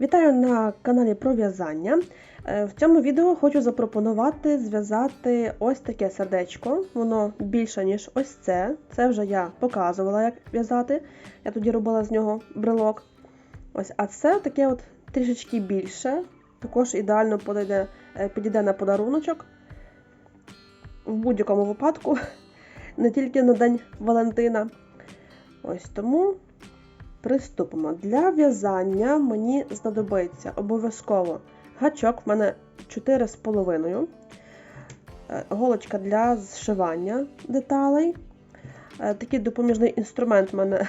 Вітаю на каналі про в'язання. Е, В цьому відео хочу запропонувати зв'язати ось таке сердечко. Воно більше, ніж ось це. Це вже я показувала, як в'язати. Я тоді робила з нього брелок. Ось, А це таке от трішечки більше. Також ідеально підійде, е, підійде на подаруночок. В будь-якому випадку, не тільки на День Валентина. Ось тому Приступимо. Для в'язання мені знадобиться обов'язково гачок, в мене 4,5, е, голочка для зшивання деталей. Е, Такий допоміжний інструмент в мене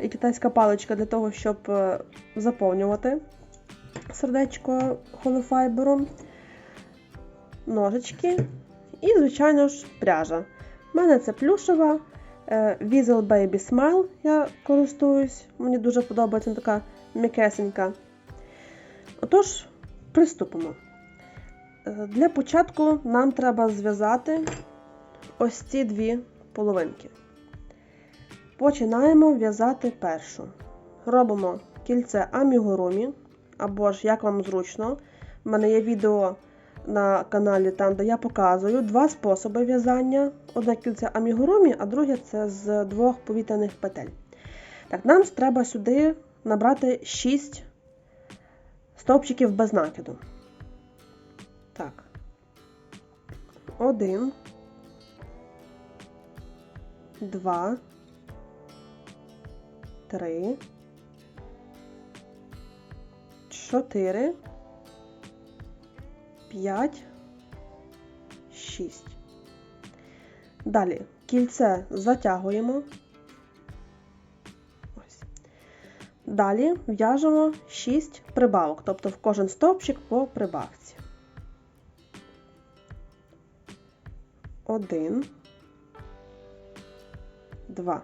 і китайська паличка для того, щоб е, заповнювати сердечко холофайбером, ножички і, звичайно ж, пряжа. У мене це плюшева. Weasel Baby Smile я користуюсь, мені дуже подобається така м'якесенька. Отож, приступимо. Е, Для початку нам треба зв'язати ось ці дві половинки. Починаємо в'язати першу. Робимо кільце амігурумі, або ж як вам зручно. У мене є відео на каналі, там, де я показую два способи в'язання. Одне кільце амігурумі, а друге це з двох повітряних петель. Так, Нам треба сюди набрати 6 стовпчиків без накиду. Так. Один. Два. Три. Чотири. 5, 6. Далі кільце затягуємо. Ось. Далі в'яжемо 6 прибавок, тобто в кожен стовпчик по прибавці. Один, два.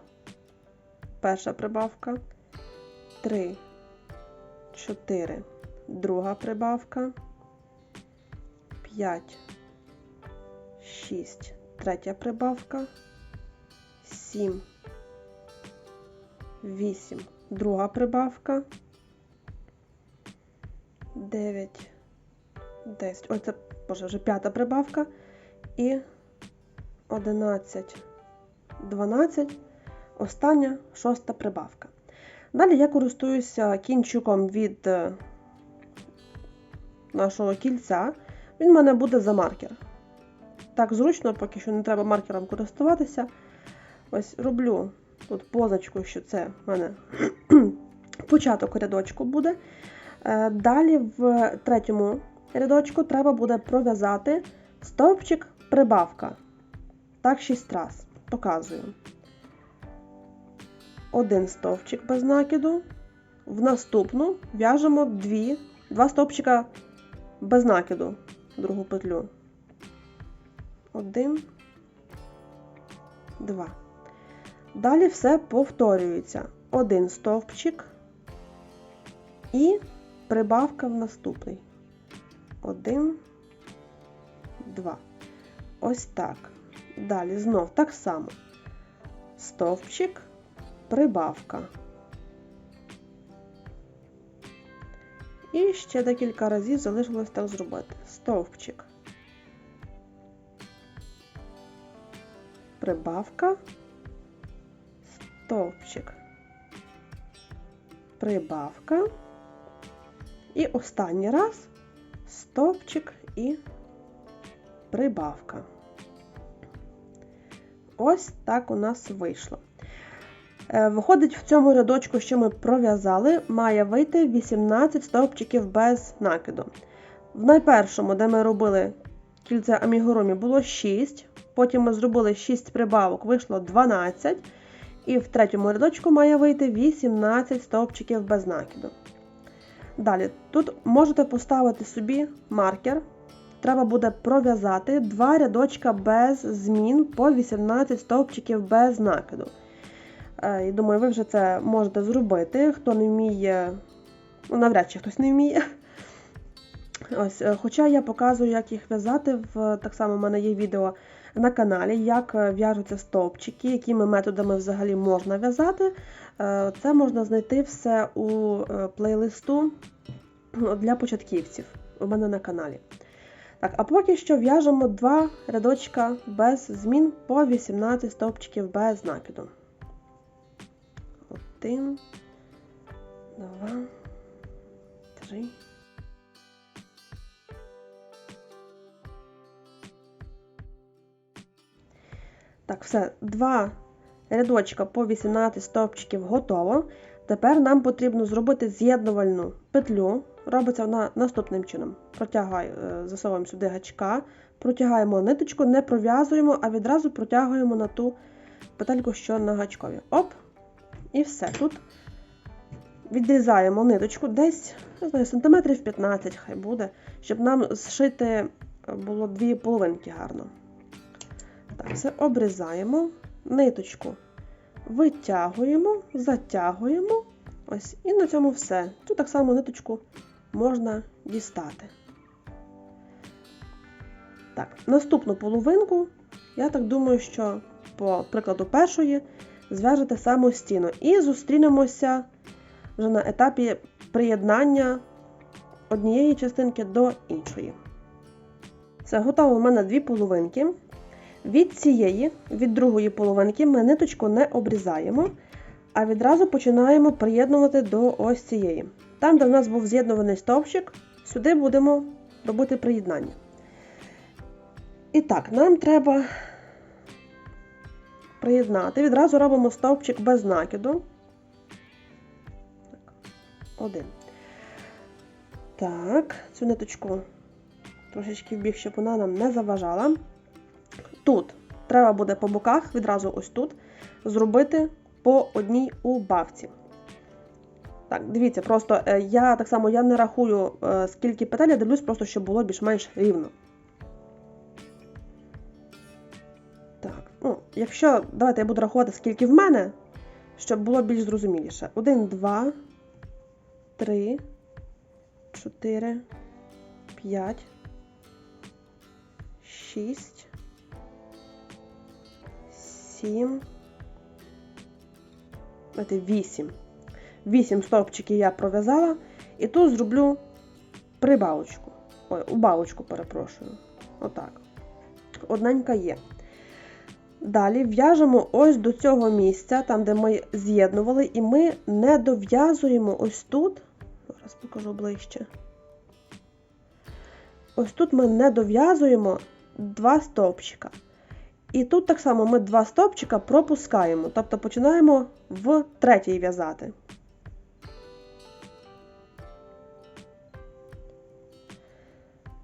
Перша прибавка. Три, чотири. Друга прибавка. 5, 6, третя прибавка, 7, 8, друга прибавка, 9, 10, ой, це, боже, вже п'ята прибавка. І 11, 12, остання шоста прибавка. Далі я користуюся кінчиком від нашого кільця. Він в мене буде за маркер. Так, зручно, поки що не треба маркером користуватися. Ось роблю тут позначку, що це в мене початок рядочку буде. Е, далі в третьому рядочку треба буде пров'язати стовпчик прибавка. Так, 6 раз. Показую. Один стовпчик без накиду. В наступну в'яжемо два стовпчика без накиду другу петлю. Один, два. Далі все повторюється. Один стовпчик і прибавка в наступний. Один, два. Ось так. Далі знов так само. Стовпчик, прибавка. І ще декілька разів залишилось так зробити. Стовпчик. Прибавка, стовпчик, прибавка. І останній раз стовпчик і прибавка. Ось так у нас вийшло. Е, виходить, в цьому рядочку, що ми пров'язали, має вийти 18 стовпчиків без накиду. В найпершому, де ми робили кільце амігурумі, було 6. Потім ми зробили 6 прибавок, вийшло 12. І в третьому рядочку має вийти 18 стовпчиків без накиду. Далі, тут можете поставити собі маркер. Треба буде пров'язати два рядочка без змін по 18 стовпчиків без накиду. І думаю, ви вже це можете зробити. Хто не вміє, ну, навряд чи хтось не вміє. Ось, е, Хоча я показую, як їх в'язати. В, Так само в мене є відео на каналі, як е, в'яжуться стовпчики, якими методами взагалі можна в'язати. Е, це можна знайти все у плейлисту ну, для початківців у мене на каналі. Так, а поки що в'яжемо два рядочка без змін по 18 стовпчиків без накиду. Один, два, три. Так, все, два рядочка по 18 стовпчиків готово. Тепер нам потрібно зробити з'єднувальну петлю. Робиться вона наступним чином. Протягаю, е, засовуємо сюди гачка, протягаємо ниточку, не пров'язуємо, а відразу протягуємо на ту петельку, що на гачкові. Оп! І все. Тут відрізаємо ниточку десь сантиметрів 15 хай буде, щоб нам зшити е, було дві половинки гарно. Так, все обрізаємо, ниточку витягуємо, затягуємо. Ось, і на цьому все. Тут так само ниточку можна дістати. Так, наступну половинку, я так думаю, що по прикладу першої зв'яжете самостійно. І зустрінемося вже на етапі приєднання однієї частинки до іншої. Це готово у мене дві половинки. Від цієї, від другої половинки, ми ниточку не обрізаємо, а відразу починаємо приєднувати до ось цієї. Там, де в нас був з'єднуваний стовпчик, сюди будемо робити приєднання. І так, нам треба приєднати. Відразу робимо стовпчик без накиду. Один. Так, цю ниточку трошечки вбіг, щоб вона нам не заважала. Тут треба буде по боках, відразу ось тут, зробити по одній убавці. Так, дивіться, просто е, я так само я не рахую, е, скільки петель, я дивлюсь, просто щоб було більш-менш рівно. Якщо, давайте я буду рахувати, скільки в мене, щоб було більш зрозуміліше. 1, 2, 3, 4, 5, 6, 7, давайте 8. 8 стовпчиків я пров'язала, і тут зроблю прибавочку. Ой, убавочку, перепрошую. Отак. Одненька є. Далі в'яжемо ось до цього місця, там, де ми з'єднували, і ми не дов'язуємо ось тут. Зараз покажу ближче. Ось тут ми не дов'язуємо два стовпчика. І тут так само ми два стовпчика пропускаємо, тобто починаємо в третій в'язати.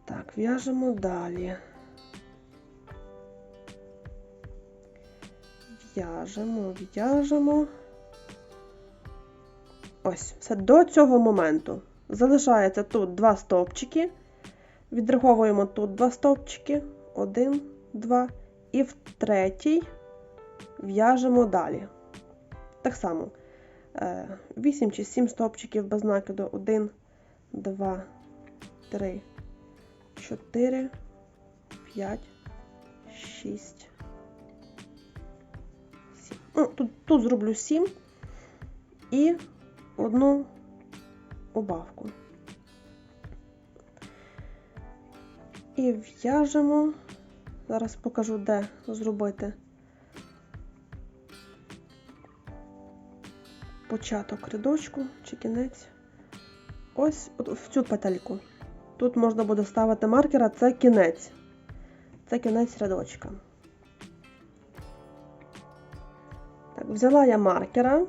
Так, в'яжемо далі. В'яжемо, в'яжемо. Ось, все до цього моменту. Залишається тут два стовпчики. Відраховуємо тут два стовпчики. Один, два. І в третій в'яжемо далі. Так само. 8 е, чи 7 стовпчиків без накиду. 1, 2, 3, 4, 5, 6. 7. Ну, Тут, тут зроблю 7 і одну убавку. І в'яжемо. Зараз покажу, де зробити початок рядочку чи кінець. Ось в цю петельку. Тут можна буде ставити маркера, це кінець. Це кінець рядочка. Взяла я маркера.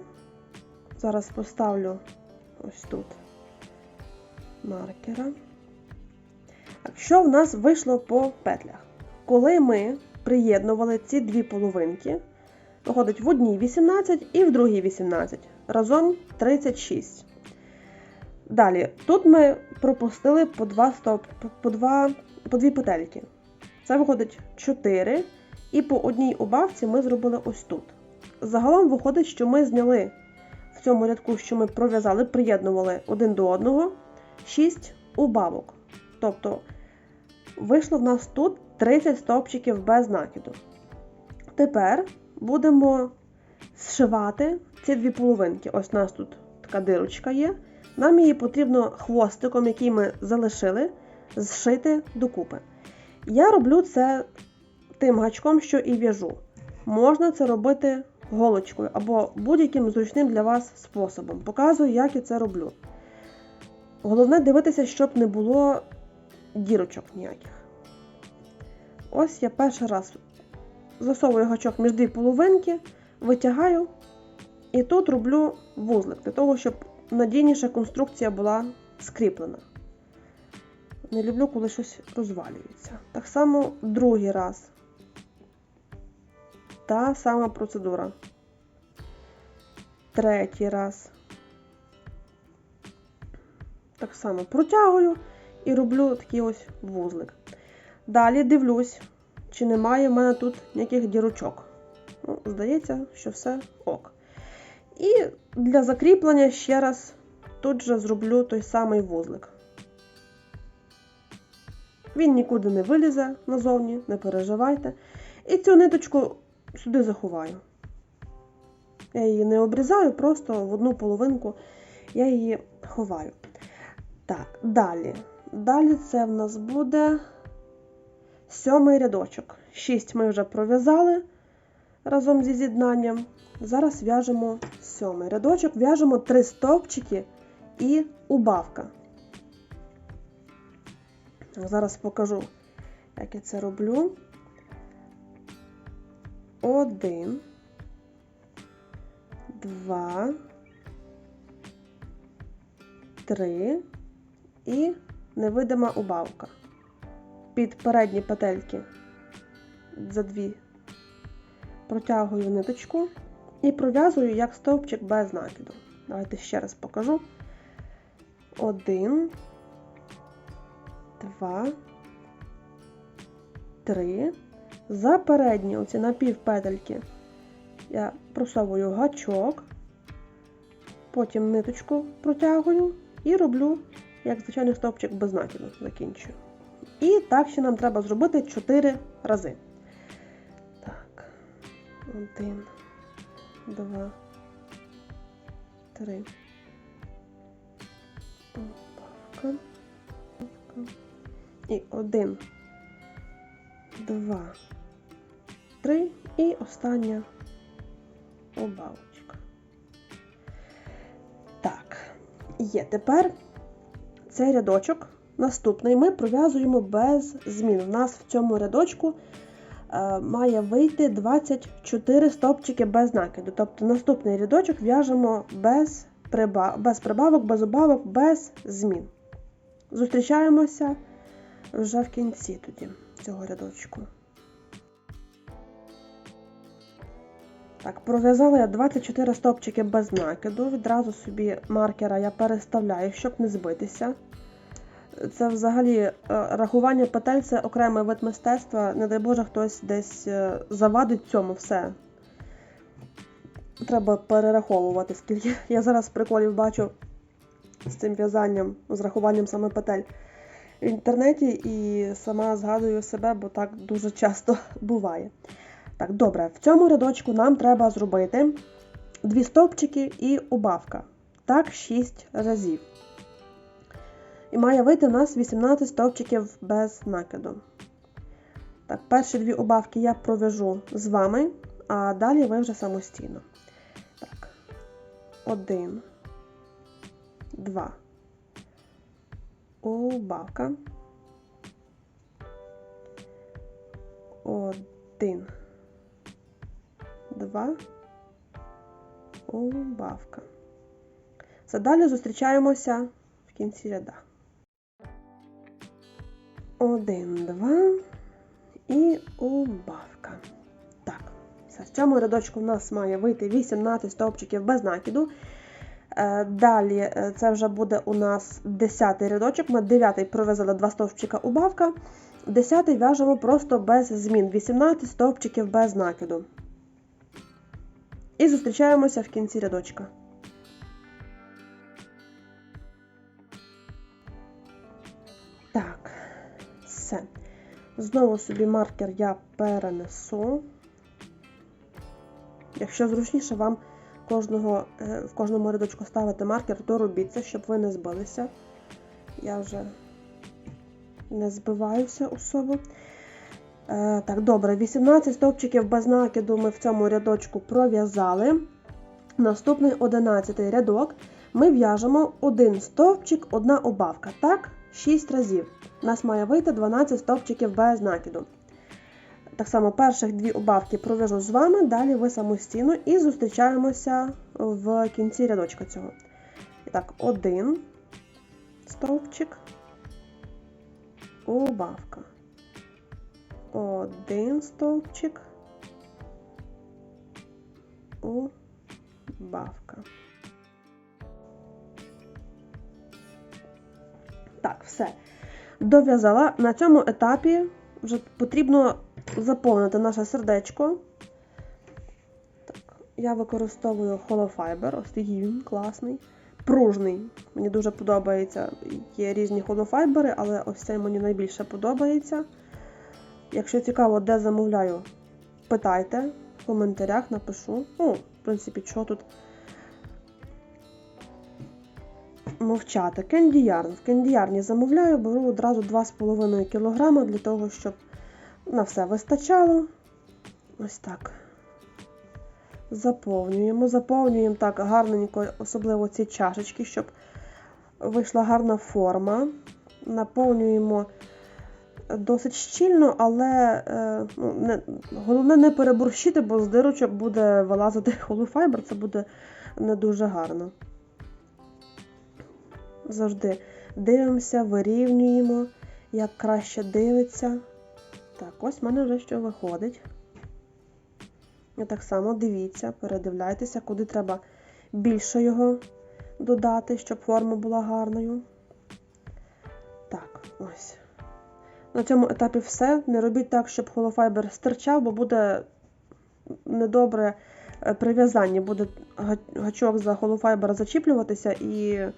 Зараз поставлю ось тут маркера. Що в нас вийшло по петлях? Коли ми приєднували ці дві половинки, виходить в одній 18 і в другій 18. Разом 36. Далі, тут ми пропустили по два стоп, по, два, по дві петельки. Це виходить 4. І по одній убавці ми зробили ось тут. Загалом виходить, що ми зняли в цьому рядку, що ми пров'язали, приєднували один до одного 6 убавок. Тобто, вийшло в нас тут 30 стовпчиків без накиду. Тепер будемо зшивати ці дві половинки. Ось у нас тут така дирочка є. Нам її потрібно хвостиком, який ми залишили, зшити докупи. Я роблю це тим гачком, що і в'яжу. Можна це робити голочкою або будь-яким зручним для вас способом. Показую, як я це роблю. Головне дивитися, щоб не було дірочок ніяких. Ось я перший раз засовую гачок між дві половинки, витягаю і тут роблю вузлик для того, щоб надійніша конструкція була скріплена. Не люблю, коли щось розвалюється. Так само другий раз. Та сама процедура. Третій раз. Так само протягую і роблю такий ось вузлик. Далі дивлюсь, чи немає в мене тут ніяких дірочок. Ну, здається, що все ок. І для закріплення ще раз тут же зроблю той самий вузлик. Він нікуди не вилізе назовні, не переживайте. І цю ниточку сюди заховаю. Я її не обрізаю, просто в одну половинку я її ховаю. Так, далі. Далі це в нас буде сьомий рядочок. Шість ми вже пров'язали разом зі з'єднанням. Зараз в'яжемо сьомий рядочок, в'яжемо три стовпчики і убавка. Зараз покажу, як я це роблю. Один, два, три і невидима убавка. Під передні петельки за дві протягую ниточку і пров'язую як стовпчик без накиду. Давайте ще раз покажу. Один, два, три. За передні оці напівпетельки я просовую гачок, потім ниточку протягую і роблю, як звичайний стовпчик без накиду, закінчую. І так ще нам треба зробити 4 рази. Так, один, два, три. Убавка. І один, два, три. І остання обавочка. Так, є тепер цей рядочок. Наступний ми пров'язуємо без змін. У нас в цьому рядочку е, має вийти 24 стопчики без накиду. Тобто наступний рядочок в'яжемо без, без прибавок, без убавок, без змін. Зустрічаємося вже в кінці тоді цього рядочку. Так, пров'язала я 24 стопчики без накиду. Відразу собі маркера я переставляю, щоб не збитися. Це взагалі е, рахування петель це окремий вид мистецтва. Не дай Боже, хтось десь е, завадить цьому все. Треба перераховувати, скільки я зараз приколів бачу з цим в'язанням, з рахуванням саме петель в інтернеті і сама згадую себе, бо так дуже часто буває. Так, добре, в цьому рядочку нам треба зробити дві стовпчики і убавка. Так, 6 разів. І має вийти у нас 18 стовпчиків без накиду. Так, перші дві убавки я пров'яжу з вами, а далі ви вже самостійно. Так, один, два. Убавка. Один. Два. Убавка. Все, далі зустрічаємося в кінці ряда. Один, два і убавка. Так. В цьому рядочку в нас має вийти 18 стовпчиків без накиду. Е, Далі е, це вже буде у нас 10 рядочок. Ми 9 пров'язали 2 стовпчика убавка. 10 в'яжемо просто без змін. 18 стовпчиків без накиду. І зустрічаємося в кінці рядочка. Так, все. Знову собі маркер я перенесу. Якщо зручніше вам кожного, е, в кожному рядочку ставити маркер, то робіть це, щоб ви не збилися. Я вже не збиваюся особо. Е, так, добре, 18 стовпчиків без накиду ми в цьому рядочку пров'язали. Наступний 11 рядок ми в'яжемо один стовпчик, одна убавка. Так, 6 разів. У нас має вийти 12 стовпчиків без накиду. Так само перших дві убавки пров'яжу з вами, далі ви самостійно і зустрічаємося в кінці рядочка цього. І так, один стовпчик, убавка. Один стовпчик, убавка. Так, все. Дов'язала. На цьому етапі вже потрібно заповнити наше сердечко. Так, Я використовую холофайбер, ось такий він класний. Пружний. Мені дуже подобається. Є різні холофайбери, але ось цей мені найбільше подобається. Якщо цікаво, де замовляю, питайте в коментарях, напишу. Ну, в принципі, що тут мовчати. Кендіярн. В кендіярні замовляю, беру одразу 2,5 кг для того, щоб на все вистачало. Ось так. Заповнюємо. Заповнюємо так гарненько, особливо ці чашечки, щоб вийшла гарна форма. Наповнюємо досить щільно, але е, ну, не, головне не переборщити, бо з дирочок буде вилазити холофайбер, це буде не дуже гарно. Завжди дивимося, вирівнюємо, як краще дивиться. Так, ось в мене вже що виходить. І так само дивіться, передивляйтеся, куди треба більше його додати, щоб форма була гарною. Так, ось. На цьому етапі все. Не робіть так, щоб холофайбер стирчав, бо буде недобре е, прив'язання, буде гачок за холофайбер зачіплюватися і е,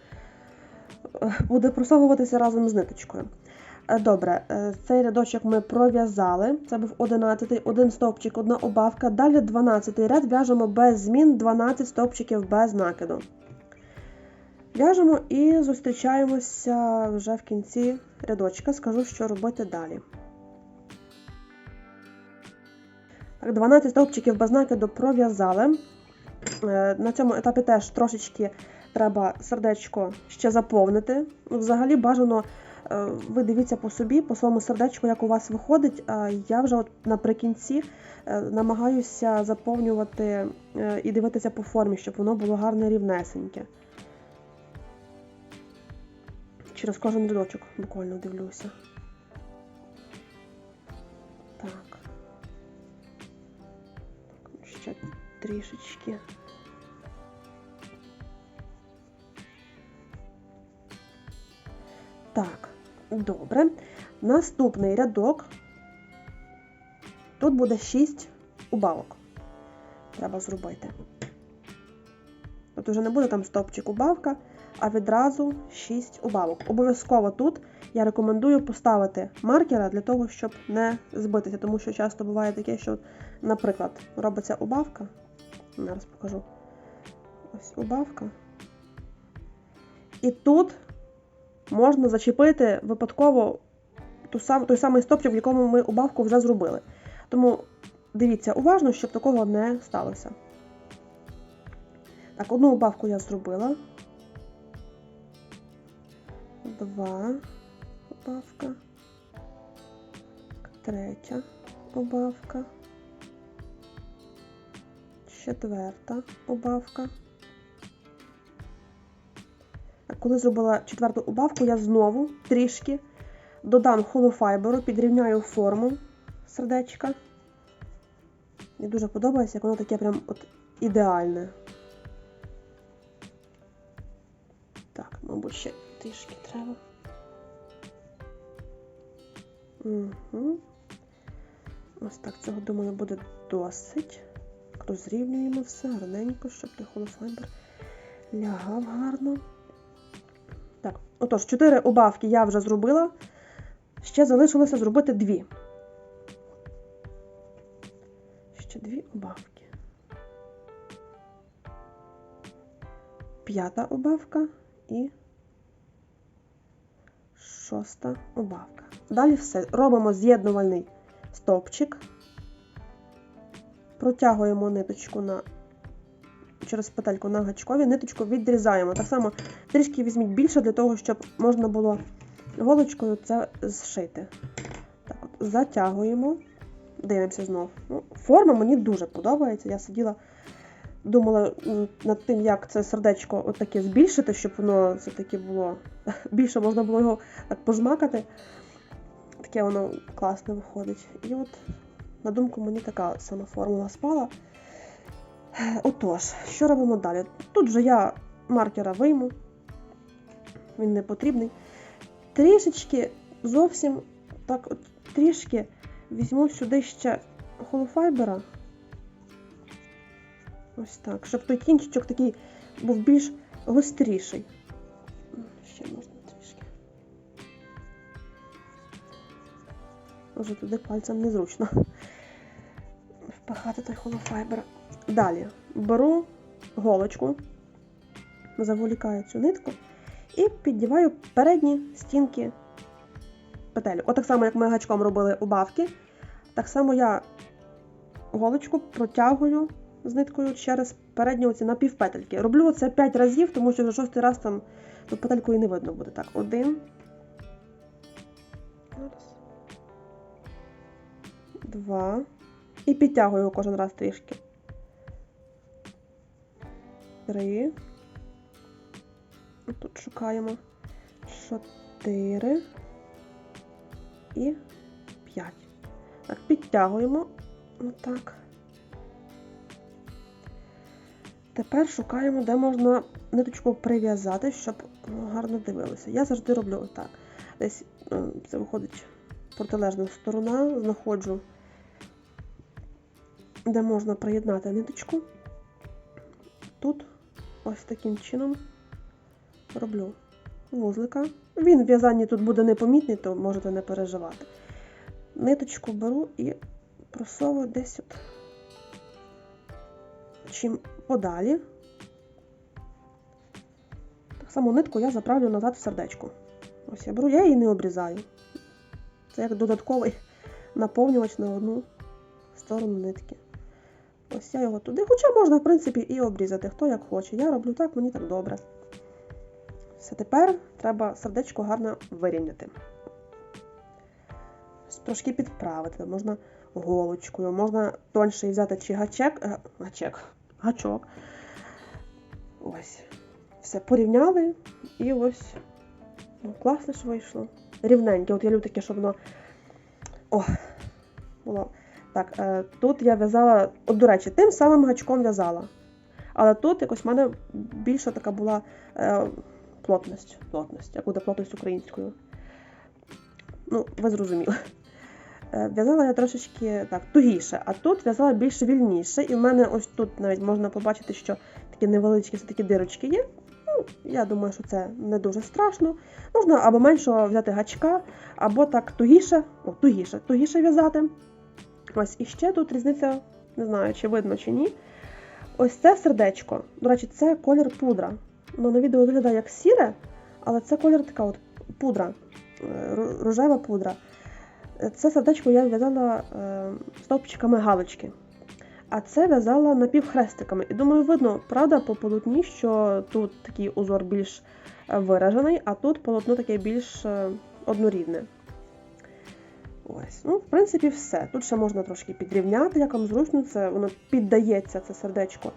буде просовуватися разом з ниточкою. Е, добре, цей рядочок ми пров'язали. Це був 11 один стовпчик, одна обавка. Далі 12 ряд в'яжемо без змін 12 стовпчиків без накиду. В'яжемо і зустрічаємося вже в кінці рядочка, скажу, що робити далі. Так, 12 стовпчиків без накиду пров'язали. Е, на цьому етапі теж трошечки треба сердечко ще заповнити. Взагалі бажано, е, ви дивіться по собі, по своєму сердечку, як у вас виходить. Я вже от наприкінці е, намагаюся заповнювати і дивитися по формі, щоб воно було гарне рівнесеньке. Через кожен рядочок буквально дивлюся. Так. Ще трішечки. Так, добре. Наступний рядок. Тут буде 6 убавок. Треба зробити. Тут вже не буде там стопчик убавка а відразу 6 убавок. Обов'язково тут я рекомендую поставити маркера для того, щоб не збитися, тому що часто буває таке, що, наприклад, робиться убавка. Зараз покажу. Ось убавка. І тут можна зачепити випадково той самий стопчик, в якому ми убавку вже зробили. Тому дивіться уважно, щоб такого не сталося. Так, одну убавку я зробила два убавка, третя убавка, четверта убавка. А коли зробила четверту убавку, я знову трішки додам холофайберу, підрівняю форму сердечка. Мені дуже подобається, як воно таке прям от ідеальне. Так, мабуть, ще трішки треба. Угу. Ось так цього, думаю, буде досить. Розрівнюємо все гарненько, щоб той холофайбер лягав гарно. Так, отож, 4 убавки я вже зробила. Ще залишилося зробити дві. Ще дві убавки. п'ята убавка і шоста убавка. Далі все. Робимо з'єднувальний стовпчик, протягуємо ниточку на, через петельку на гачкові, ниточку відрізаємо. Так само трішки візьміть більше для того, щоб можна було голочкою це зшити. Так от, затягуємо, дивимося знов. Ну, форма мені дуже подобається. Я сиділа, думала над тим, як це сердечко отаке збільшити, щоб воно все-таки було більше можна було його так пожмакати. Таке воно класне виходить. І от, на думку, мені така сама формула спала. Отож, що робимо далі? Тут вже я маркера вийму, він не потрібний. Трішечки зовсім так от трішки візьму сюди ще холофайбера. Ось так, щоб той кінчичок такий був більш гостріший. Ще можна трішки. Може туди пальцем незручно впахати той холофайбер. Далі беру голочку, заволікаю цю нитку і піддіваю передні стінки петель. Отак само, як ми гачком робили убавки, так само я голочку протягую з ниткою через передні оці напівпетельки. Роблю це 5 разів, тому що вже шостий раз там тут петельку і не видно буде. Так, один. Два. І підтягую його кожен раз трішки. Три. Тут шукаємо. Чотири. І п'ять. Так, підтягуємо. Отак. Тепер шукаємо, де можна ниточку прив'язати, щоб ну, гарно дивилося. Я завжди роблю отак. Десь е, це виходить протилежна сторона, знаходжу, де можна приєднати ниточку. Тут ось таким чином роблю вузлика. Він в в'язанні тут буде непомітний, то можете не переживати. Ниточку беру і просовую десь от чим подалі. Так само нитку я заправлю назад в сердечко. Ось я беру, я її не обрізаю. Це як додатковий наповнювач на одну сторону нитки. Ось я його туди. Хоча можна, в принципі, і обрізати, хто як хоче. Я роблю так, мені так добре. Все тепер треба сердечко гарно вирівняти. Трошки підправити, можна голочкою, можна тоньше взяти чи гачек, е, гачек, гачок. Ось. Все порівняли і ось ну, класно ж вийшло. Рівненьке. От я люблю таке, щоб воно. О, було. Так, е, тут я в'язала, от, до речі, тим самим гачком в'язала. Але тут якось в мене більша така була е, плотність. Плотність. Як буде плотність українською? Ну, ви зрозуміли. Е, В'язала я трошечки так, тугіше, а тут в'язала більш вільніше. І в мене ось тут навіть можна побачити, що такі невеличкі такі дирочки є. Ну, Я думаю, що це не дуже страшно. Можна або меншого взяти гачка, або так тугіше, о, тугіше, тугіше в'язати. Ось і ще тут різниця, не знаю, чи видно, чи ні. Ось це сердечко. До речі, це колір пудра. Ну, на відео виглядає як сіре, але це колір така от пудра, е, рожева пудра. Це сердечко я в'язала е, стовпчиками галочки. А це в'язала напівхрестиками. І думаю, видно, правда, по полотні, що тут такий узор більш е, виражений, а тут полотно таке більш е, однорідне. Ось, ну, в принципі, все. Тут ще можна трошки підрівняти, як вам зручно, це воно піддається, це сердечко,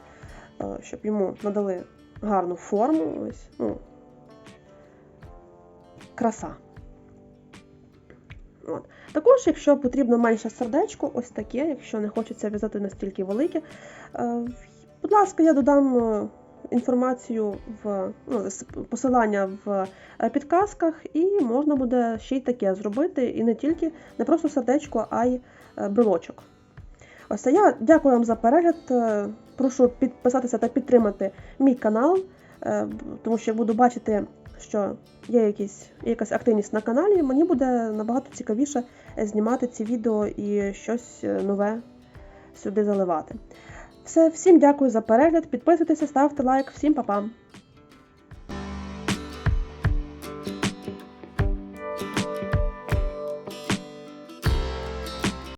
щоб йому надали гарну форму. Ось, ну, краса. От. Також, якщо потрібно менше сердечко, ось таке, якщо не хочеться в'язати настільки велике, е, будь ласка, я додам е, інформацію в ну, посилання в е, підказках, і можна буде ще й таке зробити, і не тільки не просто сердечко, а й брелочок. Ось я дякую вам за перегляд. Прошу підписатися та підтримати мій канал, тому що я буду бачити, що є якісь, якась активність на каналі. Мені буде набагато цікавіше е, знімати ці відео і щось е, нове сюди заливати. Все, всім дякую за перегляд. Підписуйтеся, ставте лайк, всім па-па!